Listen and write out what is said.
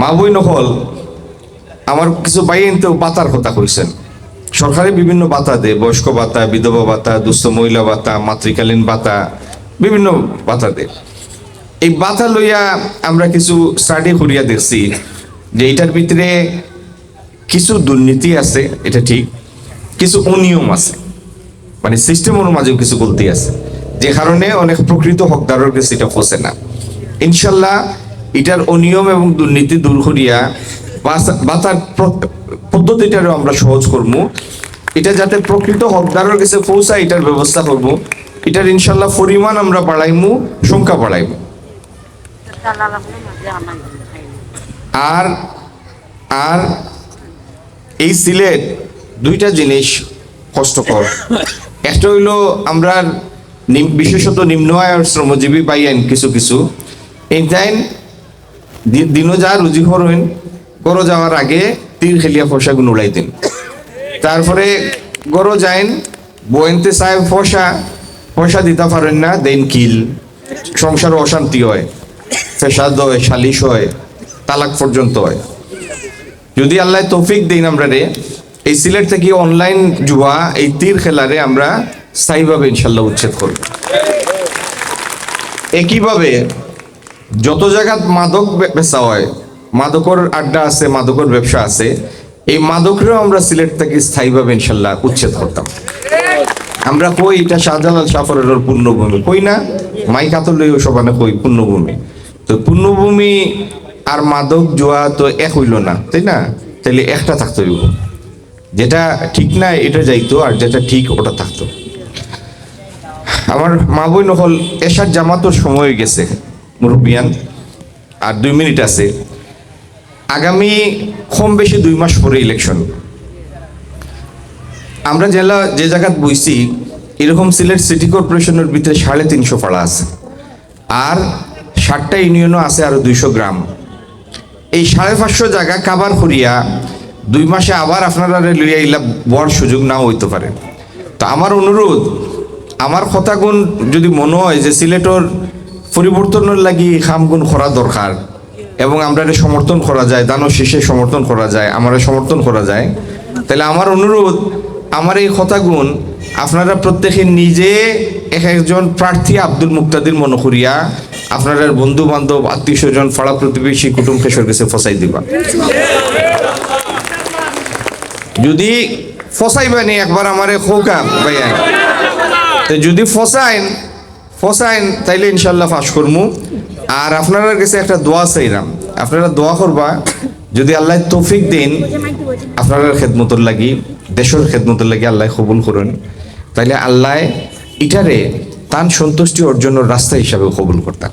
মা বই নকল আমার কিছু বাইন তো বাতার কথা কইছেন। সরকারি বিভিন্ন বাতা দেয়, বয়স্ক ভাতা বিধবা ভাতা দুস্থ মহিলা ভাতা মাতৃকালীন বাতা, বিভিন্ন বাতা দেয়। এই বাতা লইয়া আমরা কিছু স্টাডি করিয়া দেখছি যে এটার ভিতরে কিছু দুর্নীতি আছে, এটা ঠিক, কিছু অনিয়ম আছে মানে সিস্টেমের মাঝেও কিছু গলতি আছে, যে কারণে অনেক প্রকৃত হকদারের কাছে এটা ফসে না। ইনশাল্লাহ এটার অনিয়ম এবং দুর্নীতি দূর করিয়া বাতার পদ্ধতিটারও আমরা সহজ করব। এটা যাতে প্রকৃত হকদারের কাছে পৌঁছায়, এটার ব্যবস্থা করব। এটার ইনশাল্লাহ পরিমাণ আমরা বাড়াইমু, সংখ্যা বাড়াইমু। আর আর এই সিলেট দুইটা জিনিস কষ্টকর। একটা হইল আমরা বিশেষত নিম্ন আয়ের শ্রমজীবী পাইয়েন কিছু কিছু। এই দিনও যা রুজি হরইন গরো যাওয়ার আগে তীর খেলিয়া পয়সাগুলো উড়াই দিন। তারপরে গরো যাইন, বয়েন্তে সাহেব পয়সা পয়সা দিতে পারেন না দেন কিল। সংসার অশান্তি হয় ফেসাদ হয় সালিশ হয়, তালাক পর্যন্ত হয়। যদি আল্লাহ তৌফিক দিন আমরা রে এই সিলেট থেকে অনলাইন জুয়া এই তীর খেলারে আমরা স্থায়ীভাবে ইনশাল্লাহ উচ্ছেদ করব। একইভাবে যত জায়গাত মাদক বেচা হয়, মাদকর আড্ডা আছে, মাদকর ব্যবসা আছে, এই মাদকরেও আমরা সিলেট থেকে স্থায়ীভাবে ইনশাল্লাহ উচ্ছেদ করতাম। আমরা কই এটা শাহজালাল সাফরের পূর্ণভূমি? কই না? মাই কাতলেও সবানে কই, পূর্ণভূমি। তো পূর্ণভূমি আর মাদক জোয়া তো এক হইল না, তাই না? তাহলে একটা থাকতে হইব। যেটা ঠিক না এটা যাইতো, আর যেটা ঠিক, ওটা থাকতো। আমার মা বই নহল এসার জামাতর সময় গেছে। মুরব্বিয়ান, আর দুই মিনিট আছে। আগামী কম বেশি দুই মাস পরে ইলেকশন আমরা জেলা যে জায়গাত বইছি, এরকম সিলেট সিটি কর্পোরেশনের ভিতরে সাড়ে তিনশো পাড়া আছে। আর ষাটটা ইউনিয়নও আছে আরও দুইশো গ্রাম। এই সাড়ে পাঁচশো জায়গা কাবার করিয়া দুই মাসে আবার আপনারা লইয়া ইলা বড় সুযোগ নাও হইতে পারে। তো আমার অনুরোধ, আমার কথাগুণ যদি মনে হয় যে সিলেটর পরিবর্তনের লাগি খামগুণ করা দরকার। এবং আমরা এটা সমর্থন করা যায়, দানব শেষে সমর্থন করা যায় আমার সমর্থন করা যায়। তাহলে আমার অনুরোধ, আমার এই কথাগুণ আপনারা প্রত্যেকে নিজে এক একজন প্রার্থী আব্দুল মুক্তাদির মনে করিয়া আপনারা বন্ধু বান্ধব আত্মীয় স্বজন পাড়া প্রতিবেশী কুটুম কেশর কাছে ফসাই দিবা। যদি ফসাইবানি একবার আমারে খোকা ভাইয়া। যদি ফসাইন ফসাইন, তাইলে ইনশাল্লাহ ফাঁস করমু। আর আপনার কাছে একটা দোয়া চাইলাম। আপনারা দোয়া করবা, যদি আল্লাহ তৌফিক দিন আপনার খেদমতর লাগি, দেশের খেদমতর লাগি আল্লাহ কবুল করুন। তাইলে আল্লাহ ইটারে তান সন্তুষ্টি অর্জনের রাস্তা হিসাবে কবুল করতাম